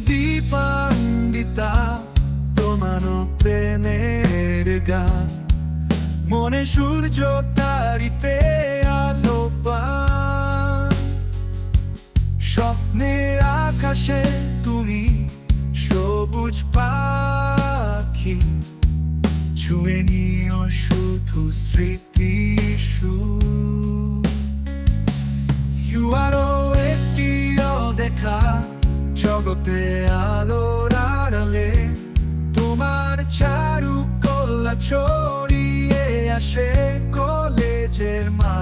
দীপান্বিতা, তোমার প্রেমের গান। মনে সূর্য তারিতে আলো পান। স্বপ্নের আকাশে তুমি সবুজ পাখি, ছুঁয়ে নিও শুধু স্মৃতি ইউআরও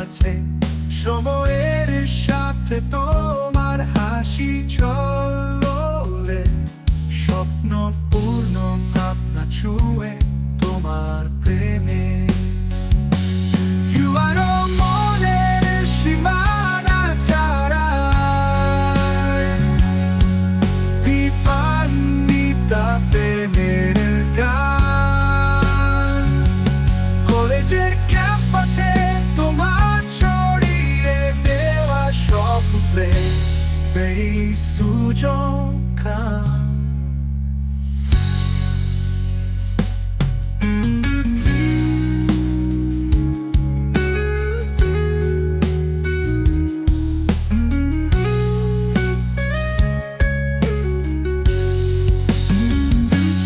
মাঝে সময়ের সাথে তোমার হাসি এই সুযোগ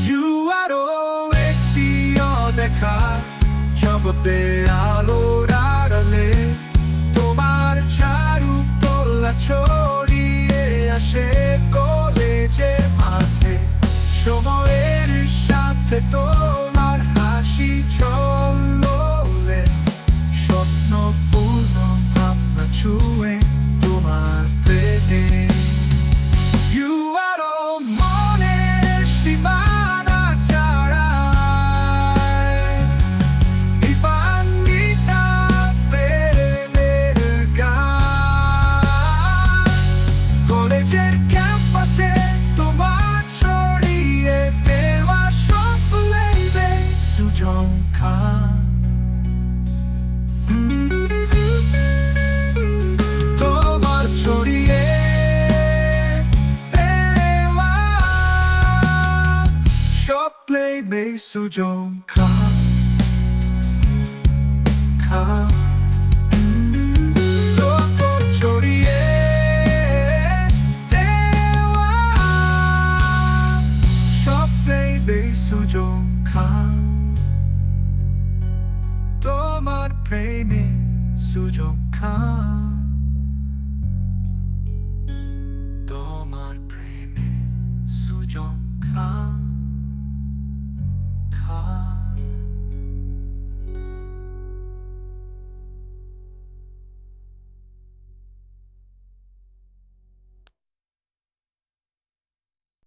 ইউআরও একটি দেখা জগতে আলোর আড়ালে তোমার চারু তোলা স্বপ্নে সুজন খান খান তোর ছড়িয়ে দেওয়া স্বপ্নে সুজন খান তোমার প্রেমে সুযোগ খান